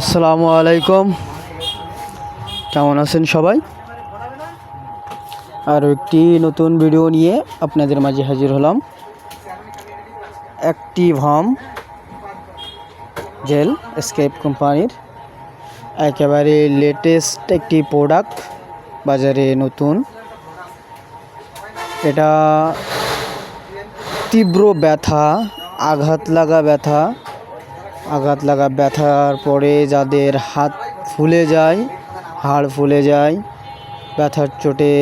আসসালামু আলাইকুম। কেমন আছেন সবাই? আরও একটি নতুন ভিডিও নিয়ে আপনাদের মাঝে হাজির হলাম। একটি ভাম জেল স্কেপ কোম্পানির একেবারে লেটেস্ট একটি প্রোডাক্ট বাজারে নতুন। এটা তীব্র ব্যথা, আঘাত লাগা ব্যথা আঘাত লাগা ব্যথার পরে যাদের হাত ফুলে যায়, হাড় ফুলে যায়, ব্যথার চোটে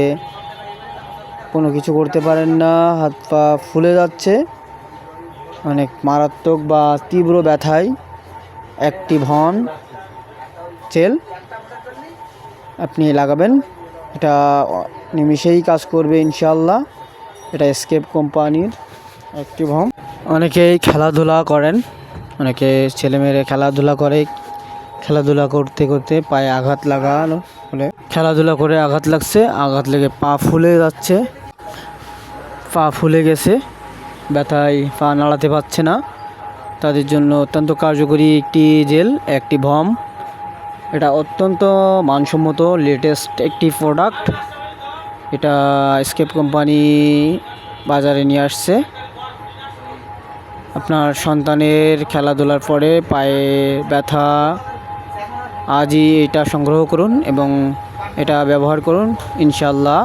কোনো কিছু করতে পারেন না, হাত পা ফুলে যাচ্ছে। অনেক মারাত্মক বা তীব্র ব্যথায় একটি ভন চেল আপনি লাগাবেন, এটা নিমিষেই কাজ করবে ইনশাল্লাহ এটা স্কেপ কোম্পানির একটি ভম অনেকেই খেলাধুলা করেন। অনেকে ছেলেমেয়েরা খেলাধুলা করে। খেলাধুলা করতে করতে পায়ে আঘাত লাগানো ফলে খেলাধুলা করে আঘাত লাগছে, আঘাত লেগে পা ফুলে যাচ্ছে। পা ফুলে গেছে, ব্যথায় পা নাড়াতে পারছে না। তাদের জন্য অত্যন্ত কার্যকরী একটি জেল, একটি ভম। এটা অত্যন্ত মানসম্মত লেটেস্ট একটি প্রোডাক্ট এটা স্কেপ কোম্পানি বাজারে নিয়ে আসছে। আপনার সন্তানের খেলাধুলার পরে পায়ে ব্যথা, আজই এটা সংগ্রহ করুন এবং এটা ব্যবহার করুন। ইনশাল্লাহ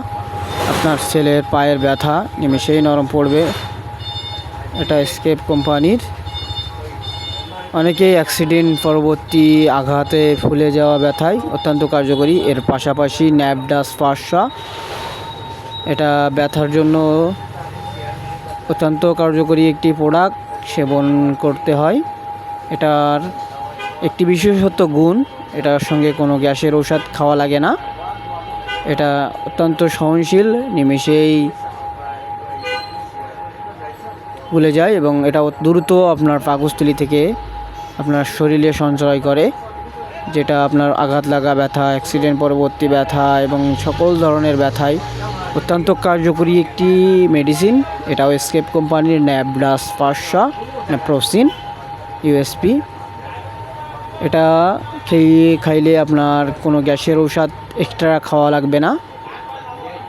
আপনার ছেলের পায়ের ব্যথা নিমেষেই নরম পড়বে। এটা স্কেপ কোম্পানির। অনেকেই অ্যাক্সিডেন্ট পরবর্তী আঘাতে ফুলে যাওয়া ব্যথায় অত্যন্ত কার্যকরী। এর পাশাপাশি ন্যাপডাস পাশা এটা ব্যথার জন্য অত্যন্ত কার্যকরী একটি প্রোডাক্ট সেবন করতে হয়। এটার একটি বিশেষত্ব গুণ, এটার সঙ্গে কোনো গ্যাসের ঔষধ খাওয়া লাগে না। এটা অত্যন্ত সহনশীল, নিমেষেই ভুলে যায় এবং এটা দ্রুত আপনার পাকস্থলী থেকে আপনার শরীরে সঞ্চয় করে, যেটা আপনার আঘাত লাগা ব্যথা, অ্যাক্সিডেন্ট পরবর্তী ব্যথা এবং সকল ধরনের ব্যথায় অত্যন্ত কার্যকরী একটি মেডিসিন এটাও স্কেপ কোম্পানির ন্যাবডাস পাশা প্রোসিন ইউএসপি এটা খেয়ে খাইলে আপনার কোনো গ্যাসের ঔষধ এক্সট্রা খাওয়া লাগবে না।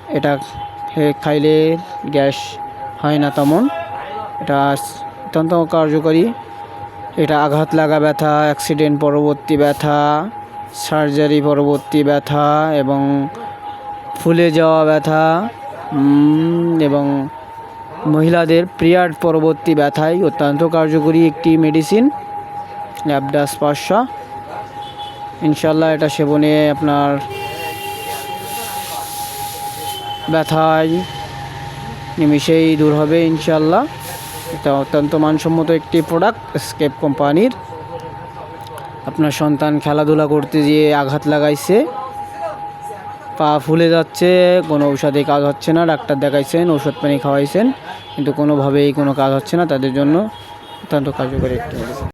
এটা খাইলে গ্যাস হয় না তেমন। এটা অত্যন্ত কার্যকরী। এটা আঘাত লাগা ব্যথা অ্যাক্সিডেন্ট পরবর্তী ব্যথা সার্জারি পরবর্তী ব্যথা এবং ফুলে যাওয়া ব্যথা এবং মহিলাদের পিরিয়ড পরবর্তী ব্যথায় অত্যন্ত কার্যকরী একটি মেডিসিন ল্যাবডাস পাশা ইনশাল্লাহ এটা সেবনে আপনার ব্যথায় নিমিষেই দূর হবে ইনশাল্লাহ এটা অত্যন্ত মানসম্মত একটি প্রোডাক্ট স্কেপ কোম্পানির আপনার সন্তান খেলাধুলা করতে গিয়ে আঘাত লাগাইছে। পা ফুলে যাচ্ছে, কোনো ঔষধে কাজ হচ্ছে না, ডাক্তার দেখাইছেন ওষুধ পানি খাওয়াইছেন, কিন্তু কোনোভাবেই কোনো কাজ হচ্ছে না, তাদের জন্য অত্যন্ত কার্যকরী একটি।